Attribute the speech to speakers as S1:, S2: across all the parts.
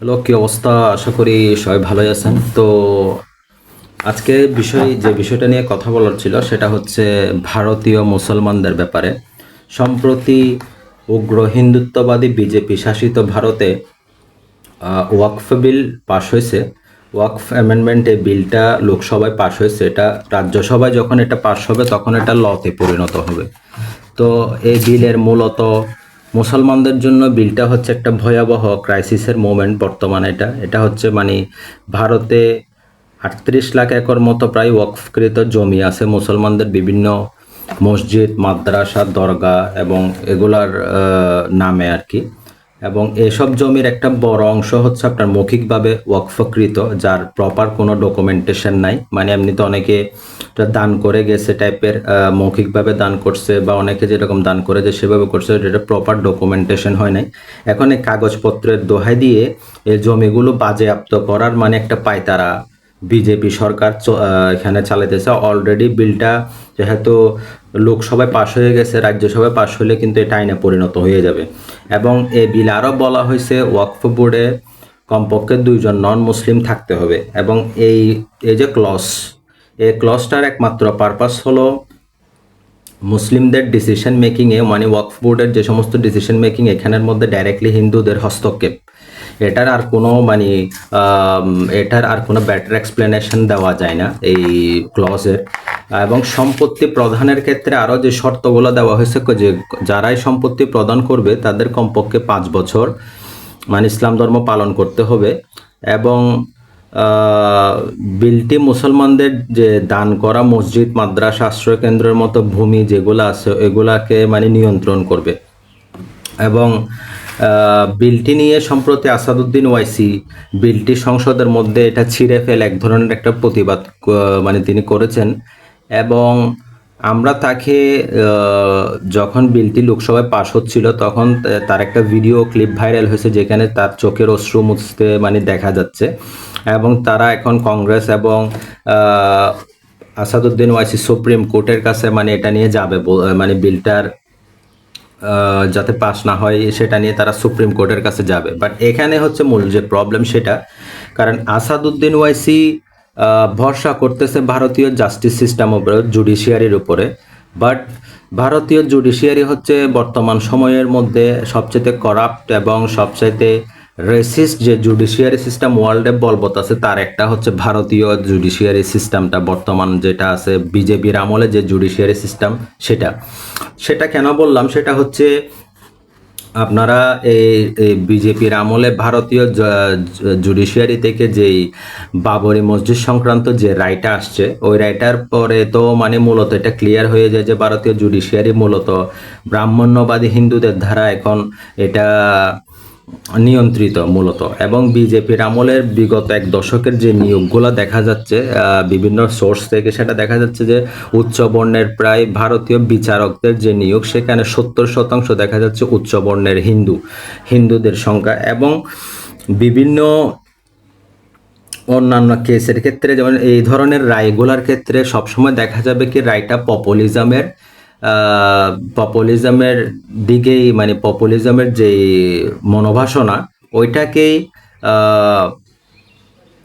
S1: Hello কি অবস্থা, আশা করি সবাই ভালোই আছেন। তো আজকে বিষয় যে বিষয়টা নিয়ে কথা বলার ছিল, সেটা হচ্ছে ভারতীয় মুসলমানদের ব্যাপারে। সম্প্রতি উগ্র হিন্দুত্ববাদী বিজেপি শাসিত ভারতে ওয়াকফ বিল পাশ হয়েছে। ওয়াকফ অ্যামেন্ডমেন্ট এই বিলটা লোকসভায় পাশ হয়েছে। এটা রাজ্যসভায় যখন এটা পাশ হবে, তখন এটা লতে পরিণত হবে। তো এই বিলের মূলত মুসলমানদের জন্য বিলটা হচ্ছে একটা ভয়াবহ ক্রাইসিসের মোমেন্ট বর্তমানে এটা। এটা হচ্ছে মানে ভারতে আটত্রিশ লাখ একর মতো প্রায় ওয়াকফকৃত জমি আছে। মুসলমানদের বিভিন্ন মসজিদ, মাদ্রাসা দরগা এবং এগুলার নামে আর কি। এবং এসব জমির একটা বড় অংশ হচ্ছে আপনার মৌখিকভাবে ওয়াকফকৃত, যার প্রপার কোনো ডকুমেন্টেশন নাই। মানে এমনিতে অনেকে দান করে গেছে টাইপের মৌখিকভাবে দান করছে বা অনেকে যেরকম দান করে যে সেভাবে করছে এটা প্রপার ডকুমেন্টেশন হয় নাই। এখন এই কাগজপত্রের দোহাই দিয়ে এই জমিগুলো বাজেয়াপ্ত করার মানে একটা পায়তারা বিজেপি সরকার এখানে চালাইতেছে। অলরেডি বিলটা যেহেতু লোকসভায় পাশ হয়ে গেছে, রাজ্যসভায় পাশ হলে কিন্তু এটা আইনে পরিণত হয়ে যাবে। এবং এই বিল আরও বলা হয়েছে, ওয়াকফ বোর্ডে কমপক্ষে দুইজন নন মুসলিম থাকতে হবে। এবং এই এই যে ক্লস এই ক্লসটার একমাত্র পারপাস হলো মুসলিমদের ডিসিশন মেকিংয়ে মানে ওয়াকফ বোর্ডের যে সমস্ত ডিসিশন মেকিং এখানের মধ্যে ডাইরেক্টলি হিন্দুদের হস্তক্ষেপ। এটার আর কোনো মানে এটার আর কোনো ব্যাটার এক্সপ্লেনেশন দেওয়া যায় না এই ক্লজের এবং সম্পত্তি প্রদানের ক্ষেত্রে আরও যে শর্তগুলো দেওয়া হয়েছে যে যারাই সম্পত্তি প্রদান করবে, তাদের কমপক্ষে পাঁচ বছর মানে ইসলাম ধর্ম পালন করতে হবে। এবং বিলটি মুসলমানদের যে দান করা মসজিদ, মাদ্রাসা আশ্রয় কেন্দ্রের মতো ভূমি যেগুলো আছে, এগুলাকে মানে নিয়ন্ত্রণ করবে। এবং বিলটি নিয়ে সম্প্রতি আসাদুদ্দিন ওয়াইসি বিলটি সংসদের মধ্যে এটা ছিঁড়ে ফেলে এক ধরনের একটা প্রতিবাদ মানে তিনি করেছেন। এবং আমরা তাকে যখন বিলটি লোকসভায় পাশ হচ্ছিল, তখন তার একটা ভিডিও ক্লিপ ভাইরাল হয়েছে যেখানে তার চোখের অশ্রু মুছতে মানে দেখা যাচ্ছে। এবং তারা এখন কংগ্রেস এবং আসাদুদ্দিন ওয়াইসি সুপ্রিম কোর্টের কাছে মানে এটা নিয়ে যাবে মানে বিলটার যাতে পাশ না হয়, সেটা নিয়ে তারা সুপ্রিম কোর্টের কাছে যাবে। বাট এখানে হচ্ছে মূল যে প্রবলেম সেটা, কারণ আসাদুদ্দিন ওয়াইসি ভরসা করতেছে ভারতীয় জাস্টিস সিস্টেম উপরে জুডিশিয়ারির উপরে। বাট ভারতীয় জুডিশিয়ারি হচ্ছে বর্তমান সময়ের মধ্যে সবচেয়ে করাপ্ট এবং সবচাইতে রেসিস্ট যে জুডিশিয়ারি সিস্টেম ওয়ার্ল্ডে বলবৎ আছে, তার একটা হচ্ছে ভারতীয় জুডিশিয়ারি সিস্টেমটা, বর্তমান যেটা আছে বিজেপির আমলে যে জুডিশিয়ারি সিস্টেম সেটা। সেটা কেন বললাম? সেটা হচ্ছে আপনারা এই বিজেপির আমলে ভারতীয় জুডিশিয়ারি থেকে যেই বাবরি মসজিদ সংক্রান্ত যে রায়টা আসছে, ওই রায়টার পরে তো মানে মূলত এটা ক্লিয়ার হয়ে যায় যে ভারতীয় জুডিশিয়ারি মূলত ব্রাহ্মণ্যবাদী হিন্দুদের দ্বারা এখন এটা নিয়ন্ত্রিত মূলত। এবং বিজেপির আমলের বিগত এক দশকের যে নিয়োগগুলো দেখা যাচ্ছে বিভিন্ন সোর্স থেকে সেটা দেখা যাচ্ছে যে উচ্চ বর্ণের প্রায় ভারতীয় বিচারকদের যে নিয়োগ, সেখানে সত্তর শতাংশ দেখা যাচ্ছে উচ্চ বর্ণের হিন্দু, হিন্দুদের সংখ্যা। এবং বিভিন্ন অন্যান্য কেসের ক্ষেত্রে, যেমন এই ধরনের রায়গুলার ক্ষেত্রে সবসময় দেখা যাবে কি রায়টা পপুলিজমের পপুলিজমের দিকেই মানে পপুলিজমের যে মনোভাসনা ওইটাকেই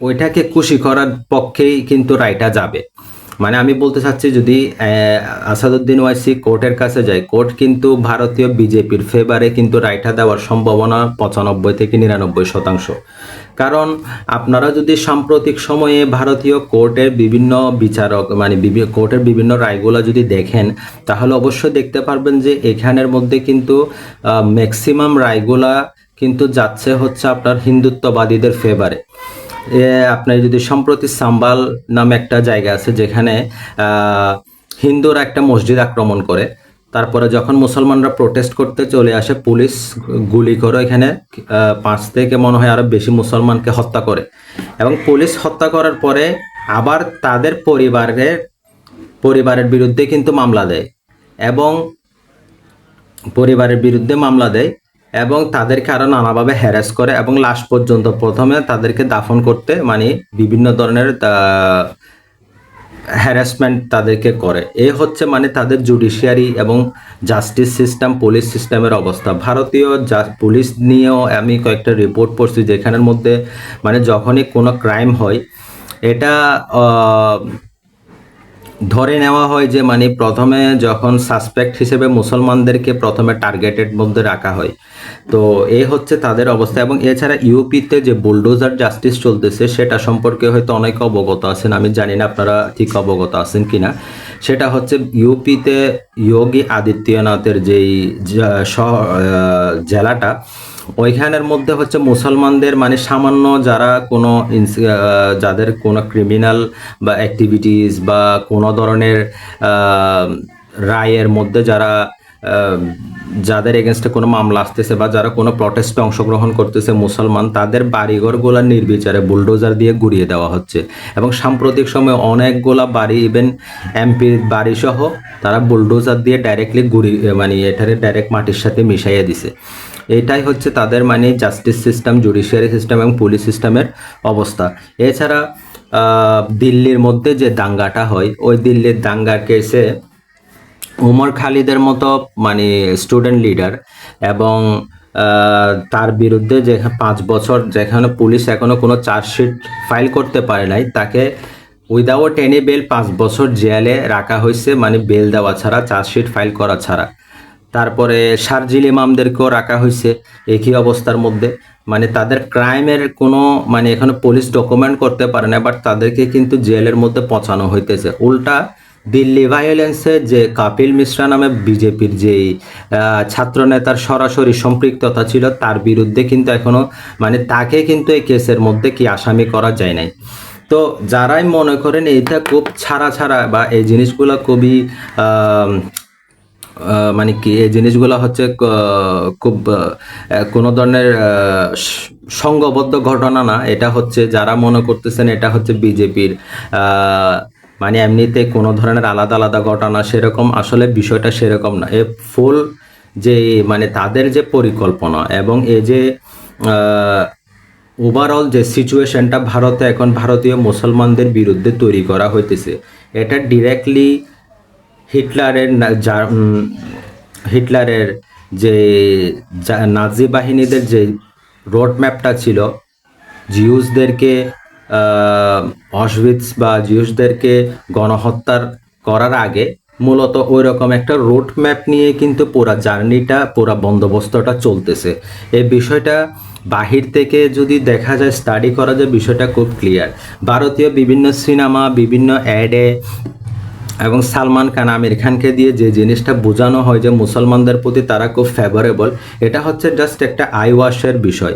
S1: ওইটাকে খুশি করার পক্ষেই কিন্তু রায়টা যাবে। মানে আমি বলতে চাচ্ছি যদি আসাদুদ্দিন ওয়াইসি কোর্টের কাছে যায়, কোর্ট কিন্তু ভারতীয় বিজেপির ফেভারে কিন্তু রায়টা দেওয়ার সম্ভাবনা পঁচানব্বই থেকে নিরানব্বই শতাংশ। কারণ আপনারা যদি সাম্প্রতিক সময়ে ভারতীয় কোর্টের বিভিন্ন বিচারক মানে কোর্টের বিভিন্ন রায়গুলো যদি দেখেন, তাহলে অবশ্যই দেখতে পারবেন যে এখানের মধ্যে কিন্তু ম্যাক্সিমাম রায়গুলা কিন্তু যাচ্ছে হচ্ছে আপনার হিন্দুত্ববাদীদের ফেভারে আপনার যদি সম্প্রতি সাম্বাল নামে একটা জায়গা আছে যেখানে হিন্দুরা একটা মসজিদ আক্রমণ করে তারপরে যখন মুসলমানরা প্রোটেস্ট করতে চলে আসে, পুলিশ গুলি করে এখানে পাঁচ থেকে মনে হয় আরও বেশি মুসলমানকে হত্যা করে। এবং পুলিশ হত্যা করার পরে আবার তাদের পরিবারের পরিবারের বিরুদ্ধে কিন্তু মামলা দেয় এবং পরিবারের বিরুদ্ধে মামলা দেয় এবং তাদেরকে আরও নানাভাবে হ্যারাস করে এবং লাস্ট পর্যন্ত প্রথমে তাদেরকে দাফন করতে মানে বিভিন্ন ধরনের হ্যারাসমেন্ট তাদেরকে করে। এ হচ্ছে মানে তাদের জুডিশিয়ারি এবং জাস্টিস সিস্টেম পুলিশ সিস্টেমের অবস্থা। ভারতীয় পুলিশ নিয়েও আমি কয়েকটা রিপোর্ট পড়ছি যেখানের মধ্যে মানে যখনই কোনো ক্রাইম হয়, এটা ধরে নেওয়া হয় যে মানে প্রথমে যখন সাসপেক্ট হিসেবে মুসলমানদেরকে প্রথমে টার্গেটেড মধ্যে রাখা হয়। তো এই হচ্ছে তাদের অবস্থা এবং এছাড়া ইউপিতে যে বুলডোজার জাস্টিস চলতেছে, সেটা সম্পর্কে হয়তো অনেক অবগত আছেন। আমি জানি না আপনারা ঠিক অবগত আছেন কি না সেটা হচ্ছে ইউপিতে যোগী আদিত্যনাথের যেই জেলাটা ওইখানের মধ্যে হচ্ছে মুসলমানদের মানে সামান্য যারা কোনো যাদের কোনো ক্রিমিনাল বা অ্যাক্টিভিটিস বা কোনো ধরনের রায়ের মধ্যে যারা যাদের এগেনস্টে কোনো মামলা আসতেছে বা যারা কোনো প্রটেস্টে অংশগ্রহণ করতেছে মুসলমান, তাদের বাড়িঘরগুলা নির্বিচারে বুলডোজার দিয়ে গুড়িয়ে দেওয়া হচ্ছে। এবং সাম্প্রতিক সময়ে অনেকগুলা বাড়ি ইভেন এমপির বাড়িসহ তারা বুলডোজার দিয়ে ডাইরেক্টলি গুড়ি মানে এটারে ডাইরেক্ট মাটির সাথে মিশাইয়া দিছে। এটাই হচ্ছে তাদের মানে জাস্টিস সিস্টেম জুডিশিয়ারি সিস্টেম এবং পুলিশ সিস্টেমের অবস্থা। এছাড়া দিল্লির মধ্যে যে দাঙ্গাটা হয়, ওই দিল্লির দাঙ্গার কেসে উমর খালিদের মতো মানে স্টুডেন্ট লিডার এবং তার বিরুদ্ধে যে পাঁচ বছর যেখানে পুলিশ এখনও কোনো চার্জশিট ফাইল করতে পারে নাই, তাকে উইদাউট এনি বেল পাঁচ বছর জেলে রাখা হয়েছে মানে বেল দেওয়া ছাড়া চার্জশিট ফাইল করা ছাড়া। তারপরে শারজিল ইমামদেরকেও রাখা হয়েছে একই অবস্থার মধ্যে। মানে তাদের ক্রাইমের কোনো মানে এখানে পুলিশ ডকুমেন্ট করতে পারে না, বাট তাদেরকে কিন্তু জেলের মধ্যে পচানো হইতেছে। উল্টা দিল্লি ভায়োলেন্সে যে কাপিল মিশ্রা নামে বিজেপির যেই ছাত্র নেতার সরাসরি সম্পৃক্ততা ছিল, তার বিরুদ্ধে কিন্তু এখনও মানে তাকে কিন্তু এই কেসের মধ্যে কি আসামি করা যায় নাই। তো যারাই মনে করেন এইটা খুব ছাড়া ছাড়া বা এই জিনিসগুলো খুবই মানে কি এই জিনিসগুলো হচ্ছে খুব কোনো ধরনের আহ, স- সংঘবদ্ধ ঘটনা না। এটা হচ্ছে যারা মনে করতেছেন এটা হচ্ছে বিজেপির মানে এমনিতে কোনো ধরনের আলাদা আলাদা ঘটনা সেরকম আসলে বিষয়টা সেরকম না। এ ফুল যে মানে তাদের যে পরিকল্পনা এবং এই যে ওভারঅল যে সিচুয়েশনটা ভারতে এখন ভারতীয় মুসলমানদের বিরুদ্ধে তৈরি করা হইতেছে এটা ডিরেক্টলি হিটলারের হিটলারের যে নাজি বাহিনীদের যে রোড ম্যাপটা ছিল, জিউসদেরকে অশভিটস বা জিউসদেরকে গণহত্যার করার আগে মূলত ওই রকম একটা রোড ম্যাপ নিয়ে কিন্তু পুরা জার্নিটা, পুরা বন্দোবস্তটা চলতেছে। এই বিষয়টা বাহির থেকে যদি দেখা যায় স্টাডি করা যায় বিষয়টা খুব ক্লিয়ার ভারতীয় বিভিন্ন সিনেমা, বিভিন্ন অ্যাডে এবং সালমান খান, আমির খানকে দিয়ে যে জিনিসটা বোঝানো হয় যে মুসলমানদের প্রতি তারা খুব ফেভারেবল এটা হচ্ছে জাস্ট একটা আই ওয়াশের বিষয়।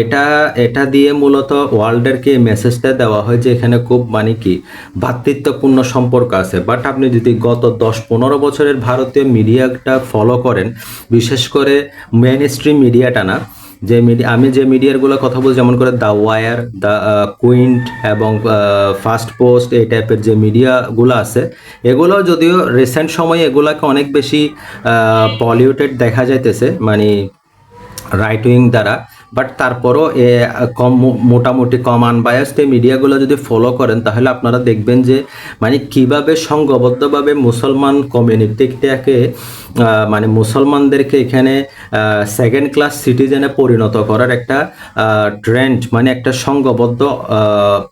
S1: এটা এটা দিয়ে মূলত ওয়ার্ল্ডেরকে মেসেজটা দেওয়া হয় যে এখানে খুব মানে কি ভ্রাতৃত্বপূর্ণ সম্পর্ক আছে। বাট আপনি যদি গত দশ পনেরো বছরের ভারতীয় মিডিয়াটা ফলো করেন, বিশেষ করে মেন স্ট্রিম মিডিয়াটা না যে মিডিয়া আমি যে মিডিয়ারগুলো কথা বলছি, যেমন করে দ্য ওয়ার দ্য কুইন্ট এবং ফার্স্ট পোস্ট এই টাইপের যে মিডিয়াগুলো আছে, এগুলো যদিও রিসেন্ট সময়ে এগুলাকে অনেক বেশি পলিউটেড দেখা যাইতেছে মানে রাইট উইং দ্বারা বাট তারপরও কম মোটামুটি কম আনবায়াসড এই মিডিয়াগুলো যদি ফলো করেন, তাহলে আপনারা দেখবেন যে মানে কীভাবে সংঘবদ্ধভাবে মুসলমান কমিউনিটিটাকে মানে মুসলমানদেরকে এখানে সেকেন্ড ক্লাস সিটিজেনে পরিণত করার একটা ট্রেন্ড মানে একটা সংঘবদ্ধ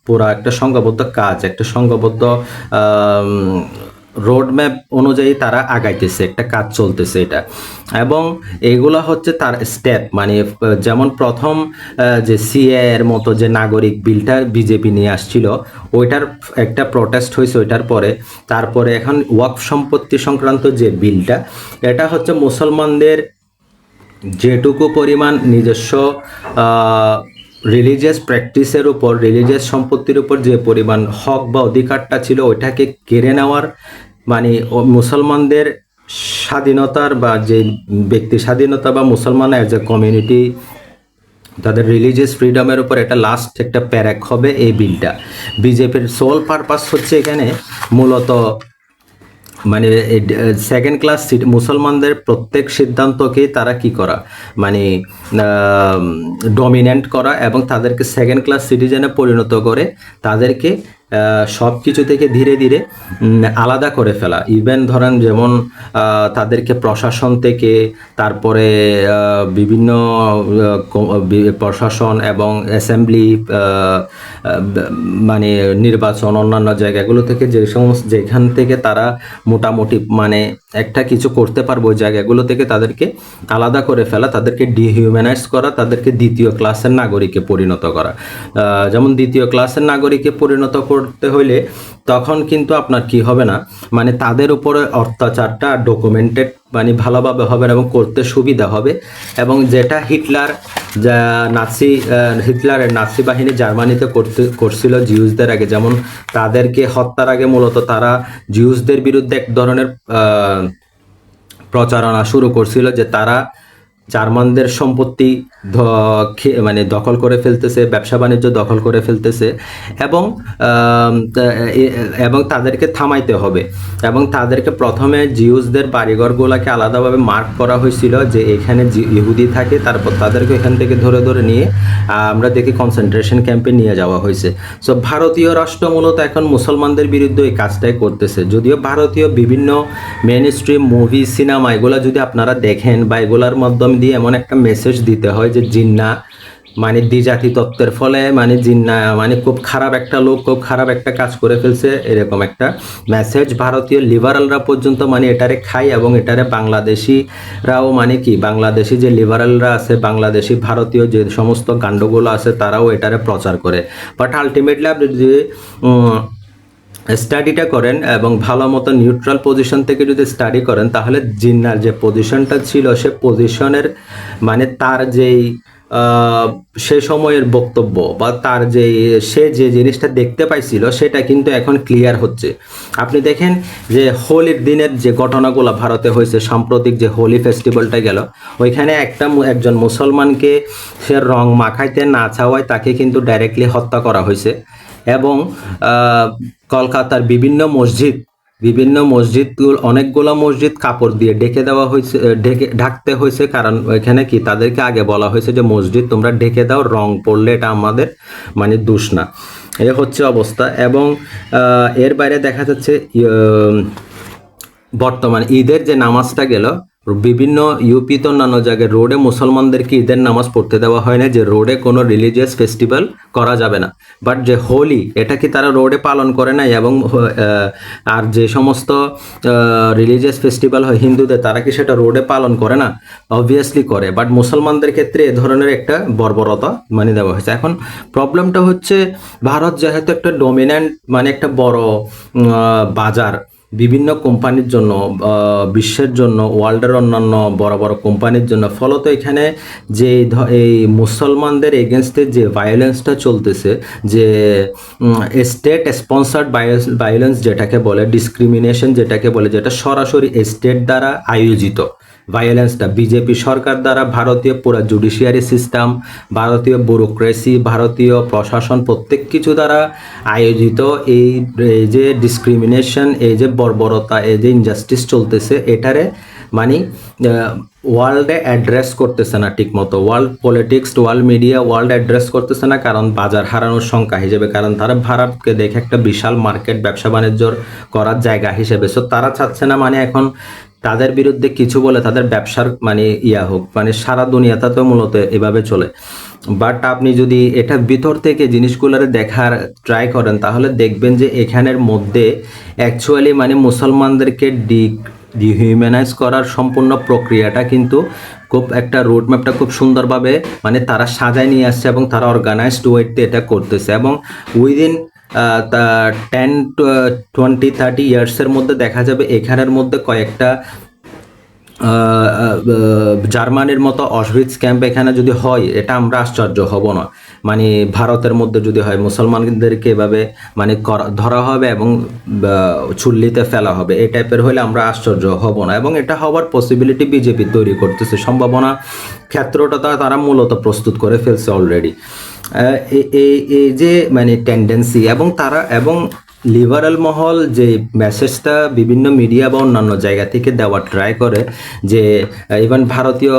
S1: পুরা একটা সংঘবদ্ধ কাজ, একটা সংঘবদ্ধ রোড ম্যাপ অনুযায়ী তারা আগাইতেছে, একটা কাজ চলতেছে এটা। এবং এগুলা হচ্ছে তার স্টেপ মানে যেমন প্রথম যে সিএ এর মতো যে নাগরিক বিলটা বিজেপি নিয়ে আসছিল, ওইটার একটা প্রটেস্ট হয়েছে ওইটার পরে। তারপরে এখন ওয়াকফ সম্পত্তি সংক্রান্ত যে বিলটা, এটা হচ্ছে মুসলমানদের যেটুকু পরিমাণ নিজস্ব রিলিজিয়াস প্র্যাকটিসের উপর রিলিজিয়াস সম্পত্তির উপর যে পরিমাণ হক বা অধিকারটা ছিল, ওইটাকে কেড়ে নেওয়ার মানে মুসলমানদের স্বাধীনতার বা যে ব্যক্তি স্বাধীনতা বা মুসলমান অ্যাজ এ কমিউনিটি তাদের রিলিজিয়াস ফ্রিডমের উপর একটা লাস্ট একটা প্যারাক হবে এই বিলটা। বিজেপির সোল পারপাস হচ্ছে এখানে মূলত মানে সেকেন্ড ক্লাস মুসলমানদের প্রত্যেক সিদ্ধান্তকেই তারা কি করা? মানে ডমিনেন্ট করা এবং তাদেরকে সেকেন্ড ক্লাস সিটিজেনে পরিণত করে তাদেরকে সব কিছু থেকে ধীরে ধীরে আলাদা করে ফেলা। ইভেন ধরেন যেমন তাদেরকে প্রশাসন থেকে, তারপরে বিভিন্ন প্রশাসন এবং অ্যাসেম্বলি মানে নির্বাচন, অন্যান্য জায়গাগুলো থেকে যে সমস্ত, যেখান থেকে তারা মোটামুটি মানে একটা কিছু করতে পারব ওই জায়গাগুলো থেকে তাদেরকে আলাদা করে ফেলা, তাদেরকে ডিহিউম্যানাইজ করা, তাদেরকে দ্বিতীয় ক্লাসের নাগরিকে পরিণত করা। যেমন দ্বিতীয় ক্লাসের নাগরিকে পরিণত করতে হইলে তখন কিন্তু আপনার কি হবে না? মানে তাদের উপরে অত্যাচারটা ডকুমেন্টেড মানে ভালোভাবে হবে এবং করতে সুবিধা হবে। এবং যেটা হিটলার নাসি হিটলারের নাসি বাহিনী জার্মানিতে করতে, করছিল জিউসদের আগে, যেমন তাদেরকে হত্যার আগে মূলত তারা জিউসদের বিরুদ্ধে এক ধরনের প্রচারণা শুরু করছিল যে তারা জার্মানদের সম্পত্তি মানে দখল করে ফেলতেছে, ব্যবসা বাণিজ্য দখল করে ফেলতেছে এবং এবং তাদেরকে থামাইতে হবে। এবং তাদেরকে প্রথমে জিউসদের বাড়িঘরগুলোকে আলাদাভাবে মার্ক করা হয়েছিল যে এখানে ইহুদি থাকে, তারপর তাদেরকে এখান থেকে ধরে ধরে নিয়ে আমরা দেখি কনসেন্ট্রেশন ক্যাম্পে নিয়ে যাওয়া হয়েছে। সো ভারতীয় রাষ্ট্র মূলত এখন মুসলমানদের বিরুদ্ধে এই কাজটাই করতেছে। যদিও ভারতীয় বিভিন্ন মেন স্ট্রিম মুভি সিনেমা এগুলো যদি আপনারা দেখেন বা এগুলোর মাধ্যম দিয়ে এমন একটা মেসেজ দিতে হয় যে, জিন্না মানে দ্বিজাতি তত্ত্বের ফলে মানে জিন্না মানে খুব খারাপ একটা লোক, খুব খারাপ একটা কাজ করে ফেলছে, এরকম একটা মেসেজ ভারতীয় লিবারালরা পর্যন্ত মানে এটারে খায় এবং এটারে বাংলাদেশিরাও মানে কি, বাংলাদেশি যে লিবারালরা আছে, বাংলাদেশি ভারতীয় যে সমস্ত কাণ্ডগুলো আছে, তারাও এটারে প্রচার করে। বাট আলটিমেটলি আপনি যদি স্টাডিটা করেন এবং ভালো মতো নিউট্রাল পজিশন থেকে যদি স্টাডি করেন, তাহলে জিন্নার যে পজিশনটা ছিল, সে পজিশনের মানে তার যেই সে সময়ের বক্তব্য বা তার যে সে যে জিনিসটা দেখতে পাইছিল, সেটা কিন্তু এখন ক্লিয়ার হচ্ছে। আপনি দেখেন যে হোলির দিনের যে ঘটনাগুলো ভারতে হয়েছে, সাম্প্রতিক যে হোলি ফেস্টিভ্যালটা গেল, ওইখানে একটা একজন মুসলমানকে সে রং মাখাইতে না চাওয়ায় তাকে কিন্তু ডাইরেক্টলি হত্যা করা হয়েছে। এবং কলকাতার বিভিন্ন মসজিদ বিভিন্ন মসজিদ অনেকগুলো মসজিদ কাপড় দিয়ে ডেকে দেওয়া হয়েছে ঢেকে ঢাকতে হয়েছে। কারণ ওইখানে কি? তাদেরকে আগে বলা হয়েছে যে মসজিদ তোমরা ঢেকে দাও রং পড়লে এটা আমাদের মানে দোষ না। এ হচ্ছে অবস্থা। এবং এর বাইরে দেখা যাচ্ছে ইয়ে, বর্তমান ঈদের যে নামাজটা গেল বিভিন্ন ইউপিতে অন্যান্য জায়গায় রোডে মুসলমানদেরকে ঈদের নামাজ পড়তে দেওয়া হয় না, যে রোডে কোনো রিলিজিয়াস ফেস্টিভ্যাল করা যাবে না? বাট যে হোলি, এটা কি তারা রোডে পালন করে না এবং আর যে সমস্ত রিলিজিয়াস ফেস্টিভ্যাল হয় হিন্দুদের, তারা কি সেটা রোডে পালন করে না? অবভিয়াসলি করে বাট মুসলমানদের ক্ষেত্রে এ ধরনের একটা বর্বরতা মানে দেওয়া হয়েছে। এখন প্রবলেমটা হচ্ছে, ভারত যেহেতু একটা ডমিন্যান্ট মানে একটা বড় বাজার বিভিন্ন কোম্পানির জন্য বিশ্বের জন্য ওয়ার্ল্ডের অন্যান্য বড় বড় কোম্পানির জন্য। ফলত এখানে যে এই মুসলমানদের এগেনস্টে যে ভায়োলেন্সটা চলতেছে, যে স্টেট স্পন্সার্ড ভায়োলেন্স যেটাকে বলে ডিসক্রিমিনেশন যেটাকে বলে, যেটা সরাসরি স্টেট দ্বারা আয়োজিত। ভায়োলেন্সটা বিজেপি সরকার দ্বারা ভারতীয় পুরো জুডিশিয়ারি সিস্টেম ভারতীয় ব্যুরোক্রেসি ভারতীয় প্রশাসন প্রত্যেক কিছু দ্বারা আয়োজিত এই যে ডিসক্রিমিনেশন এই যে বর্বরতা, এই যে ইনজাস্টিস চলতেছে, এটারে মানে ওয়ার্ল্ডে অ্যাড্রেস করতেছে না ঠিক মতো world politics world media world address করতেছে না, কারণ বাজার হারানোর সংখ্যা হিসেবে, কারণ তারা ভারতকে দেখে একটা বিশাল মার্কেট ব্যবসা বাণিজ্য করার জায়গা হিসেবে। সো তারা চাচ্ছে না মানে এখন তাদের বিরুদ্ধে কিছু বলে তাদের ব্যবসার মানে ইয়া হোক মানে সারা দুনিয়াতে তো মূলত এভাবে চলে। বাট আপনি যদি এটা ভিতর থেকে জিনিসগুলোরে দেখার ট্রাই করেন, তাহলে দেখবেন যে এখানের মধ্যে অ্যাকচুয়ালি মানে মুসলমানদেরকে ডি ডিহিউম্যানাইজ করার সম্পূর্ণ প্রক্রিয়াটা কিন্তু খুব একটা রোড ম্যাপটা খুব সুন্দরভাবে মানে তারা সাজায় নিয়ে আসছে এবং তারা অর্গানাইজড ওয়েতে এটা করতেছে। এবং উইদিন টেন টোয়েন্টি থার্টি ইয়ার্সের মধ্যে দেখা যাবে। এখানের মধ্যে কয়েকটা জার্মানির মতো অশভিটস ক্যাম্প এখানে যদি হয়, এটা আমরা আশ্চর্য হব না। মানে ভারতের মধ্যে যদি হয়, মুসলমানদেরকে এভাবে মানে ধরা হবে এবং চুল্লিতে ফেলা হবে, এই টাইপের হলে আমরা আশ্চর্য হব না। এবং এটা হওয়ার পসিবিলিটি বিজেপি তৈরি করতেছে। সম্ভাবনা ক্ষেত্রটা তারা মূলত প্রস্তুত করে ফেলছে অলরেডি যে মানে টেন্ডেন্সি এবং তারা এবং লিবারাল মহল যে মেসেজটা বিভিন্ন মিডিয়া বা অন্যান্য জায়গা থেকে দেওয়ার ট্রাই করে যে ইভেন ভারতীয়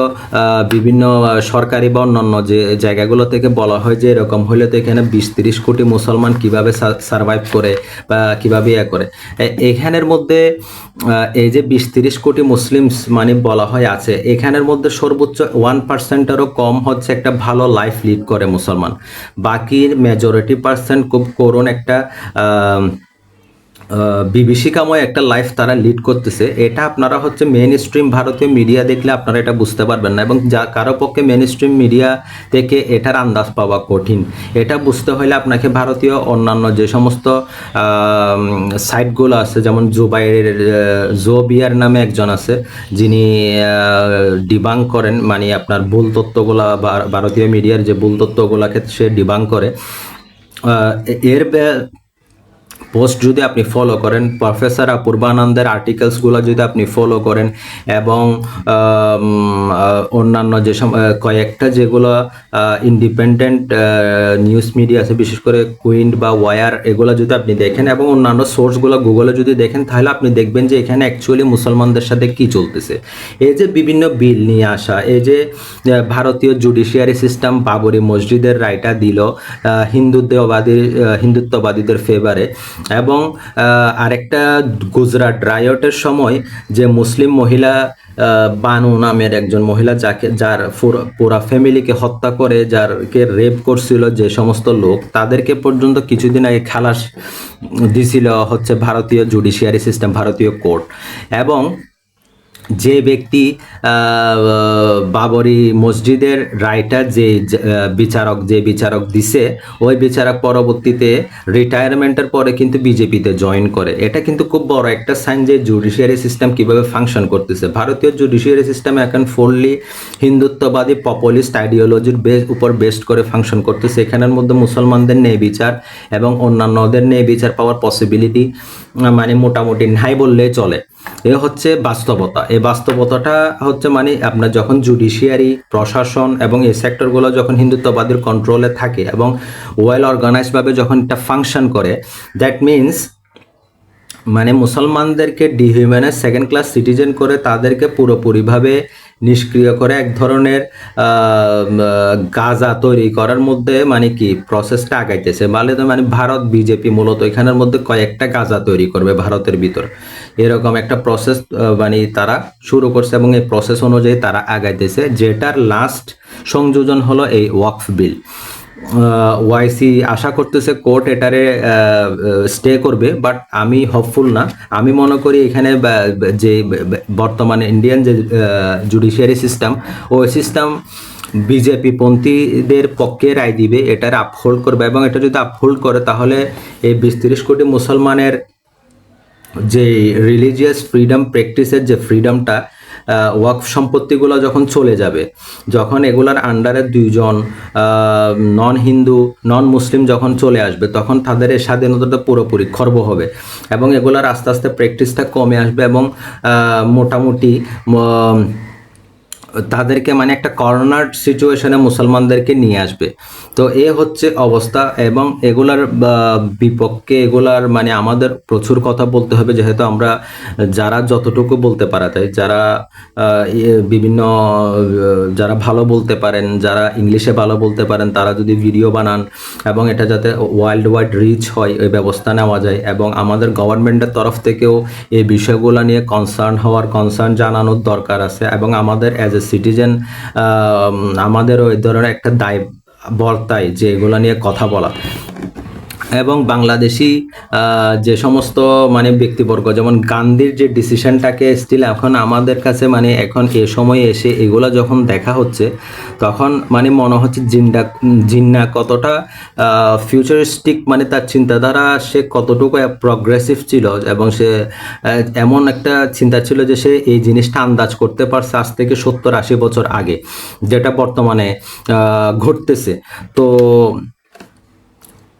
S1: বিভিন্ন সরকারি বা অন্যান্য যে জায়গাগুলো থেকে বলা হয় যে এরকম হলে তো এখানে বিশ তিরিশ কোটি মুসলমান কীভাবে সার্ভাইভ করে বা কীভাবে ইয়ে করে। এখানের মধ্যে এই যে বিশ তিরিশ কোটি মুসলিমস মানে বলা হয় আছে, এখানের মধ্যে সর্বোচ্চ ওয়ান পার্সেন্টেরও কম হচ্ছে একটা ভালো লাইফ লিড করে মুসলমান। বাকির মেজরিটি পার্সেন্ট খুব করুণ একটা বিভীষিকাময় একটা লাইফ তারা লিড করতেছে। এটা আপনারা হচ্ছে মেন স্ট্রিম ভারতীয় মিডিয়া দেখলে আপনারা এটা বুঝতে পারবেন না এবং যা কারও পক্ষে মেন স্ট্রিম মিডিয়া থেকে এটার আন্দাজ পাওয়া কঠিন। এটা বুঝতে হলে আপনাকে ভারতীয় অন্যান্য যে সমস্ত সাইটগুলো আছে, যেমন জুবাইয়ের জো বিয়ার নামে একজন আছে, যিনি ডিবাং করেন মানে আপনার ভুল তত্ত্বগুলা ভারতীয় মিডিয়ার যে ভুল তথ্যগুলাকে সে ডিবাং করে। এর পোস্ট যদি আপনি ফলো করেন প্রফেসর অপূর্বানন্দের আর্টিকেলসগুলো যদি আপনি ফলো করেন এবং অন্যান্য যে কয়েকটা যেগুলো ইন্ডিপেন্ডেন্ট নিউজ মিডিয়া আছে বিশেষ করে কুইন্ট বা ওয়ার এগুলো যদি আপনি দেখেন এবং অন্যান্য সোর্সগুলো গুগলে যদি দেখেন তাহলে আপনি দেখবেন যে এখানে অ্যাকচুয়ালি মুসলমানদের সাথে কি চলতেছে। এই যে বিভিন্ন বিল নিয়ে আসা এই যে ভারতীয় জুডিশিয়ারি সিস্টেম বাবরি মসজিদের রায়টা দিল আহ, হিন্দুত্ববাদী হিন্দুত্ববাদীদের ফেভারে এবং আরেকটা গুজরাট রায়টের সময় যে মুসলিম মহিলা বানু নামের একজন মহিলা যাকে, যার পুরা ফ্যামিলিকে হত্যা করে, যারকে রেপ করছিল যে সমস্ত লোক, তাদেরকে পর্যন্ত কিছুদিন আগে খালাস দিছিল হচ্ছে ভারতীয় জুডিশিয়ারি সিস্টেম ভারতীয় কোর্ট এবং যে ব্যক্তি বাবরি মসজিদের রাইটার যে বিচারক যে বিচারক দিছে, ওই বিচারক পরবর্তীতে রিটায়ারমেন্টের পরে কিন্তু বিজেপিতে জয়েন করে। এটা কিন্তু খুব বড় একটা সাইন যে জুডিশিয়ারি সিস্টেম কীভাবে ফাংশন করতেছে। ভারতীয় জুডিশিয়ারি সিস্টেম এখন ফুললি হিন্দুত্ববাদী পপুলিস্ট আইডিওলজির বেস উপর বেস্ট করে ফাংশন করতেছে। এখানের মধ্যে মুসলমানদের ন্যায় বিচার এবং অন্যান্যদের ন্যায় বিচার পাওয়ার পসিবিলিটি মানে মোটামুটি নাই বললেই চলে। এ হচ্ছে বাস্তবতা। এই বাস্তবতাটা হচ্ছে মানে আপনার যখন জুডিশিয়ারি প্রশাসন এবং এই সেক্টরগুলো যখন হিন্দুত্ববাদীর কন্ট্রোলে থাকে এবং ওয়েল অর্গানাইজভাবে যখন এটা ফাংশন করে দ্যাট মিনস মানে মুসলমানদেরকে ডিহিউম্যানের সেকেন্ড ক্লাস সিটিজেন করে তাদেরকে পুরোপুরিভাবে নিষ্ক্রিয় করে এক ধরনের গাজা তৈরি করার মধ্যে মানে কি প্রসেসটা আগাইতেছে। মানে তো মানে ভারত বিজেপি মূলত এখানের মধ্যে কয়েকটা গাঁজা তৈরি করবে ভারতের ভিতর। এরকম একটা প্রসেস মানে তারা শুরু করছে এবং এই প্রসেস অনুযায়ী তারা আগাইতেছে, যেটার লাস্ট সংযোজন হলো এই ওয়াকফ বিল। ওয়াইসি আশা করতেছে কোর্ট এটারে স্টে করবে বাট আমি হপফুল না। আমি মনে করি এখানে যে বর্তমানে ইন্ডিয়ান যে জুডিশিয়ারি সিস্টেম ওই সিস্টেম বিজেপি পন্থীদের পক্ষে রায় দিবে, এটার আপহোল্ড করবে, এবং এটা যদি আপহোল্ড করে, তাহলে এই বিশ তিরিশ কোটি মুসলমানের যে রিলিজিয়াস ফ্রিডম প্র্যাকটিসের যে ফ্রিডমটা ওয়াক সম্পত্তিগুলো যখন চলে যাবে, যখন এগুলার আন্ডারে দুইজন নন হিন্দু নন মুসলিম যখন চলে আসবে, তখন তাদের এই স্বাধীনতাটা পুরোপুরি খর্ব হবে এবং এগুলার আস্তে আস্তে প্র্যাকটিসটা কমে আসবে এবং মোটামুটি তাদেরকে মানে একটা কর্নার সিচুয়েশনে মুসলমানদেরকে নিয়ে আসবে। তো এ হচ্ছে অবস্থা এবং এগুলার বিপক্ষে এগুলার মানে আমাদের প্রচুর কথা বলতে হবে, যেহেতু আমরা যারা যতটুকু বলতে পারা যায়, যারা বিভিন্ন যারা ভালো বলতে পারেন, যারা ইংলিশে ভালো বলতে পারেন, তারা যদি ভিডিও বানান এবং এটা যাতে ওয়ার্ল্ড ওয়াইড রিচ হয় ওই ব্যবস্থা নেওয়া যায় এবং আমাদের গভর্নমেন্টের তরফ থেকেও এই বিষয়গুলো নিয়ে কনসার্ন হওয়ার কনসার্ন জানানোর দরকার আছে এবং আমাদের অ্যাজ এ সিটিজেন আমাদের ওই ধরনের একটা দায় বর্তায় যে এগুলো নিয়ে কথা বলা। এবং বাংলাদেশি যে সমস্ত মানে ব্যক্তিবর্গ, যেমন গান্ধীর যে ডিসিশনটাকে স্টিল এখন আমাদের কাছে মানে এখন এ সময়ে এসে এগুলো যখন দেখা হচ্ছে, তখন মানে মনে হচ্ছে জিন্ডা জিন্না কতটা ফিউচারিস্টিক মানে তার চিন্তাধারা সে কতটুকু প্রগ্রেসিভ ছিল এবং সে এমন একটা চিন্তা ছিল যে সে এই জিনিসটা আন্দাজ করতে পারছে আজ থেকে সত্তর আশি বছর আগে, যেটা বর্তমানে ঘটতেছে। তো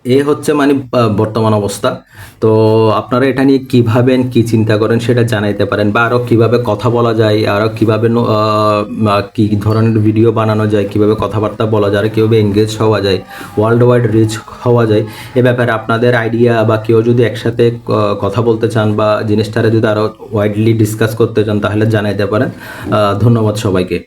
S1: এ হচ্ছে মানে বর্তমান অবস্থা। তো আপনারা এটা নিয়ে কি ভাবেন কি চিন্তা করেন সেটা জানাইতে পারেন বা আরও কীভাবে কথা বলা যায়, আরও কীভাবে কি ধরনের ভিডিও বানানো যায়, কীভাবে কথাবার্তা বলা যায়, আর কীভাবে এঙ্গেজ হওয়া যায় ওয়ার্ল্ড ওয়াইড রিচ হওয়া যায়, এ ব্যাপারে আপনাদের আইডিয়া বা কেউ যদি একসাথে কথা বলতে চান বা জিনিসটারে যদি আরও ওয়াইডলি ডিসকাস করতে চান তাহলে জানাইতে পারেন। ধন্যবাদ সবাইকে।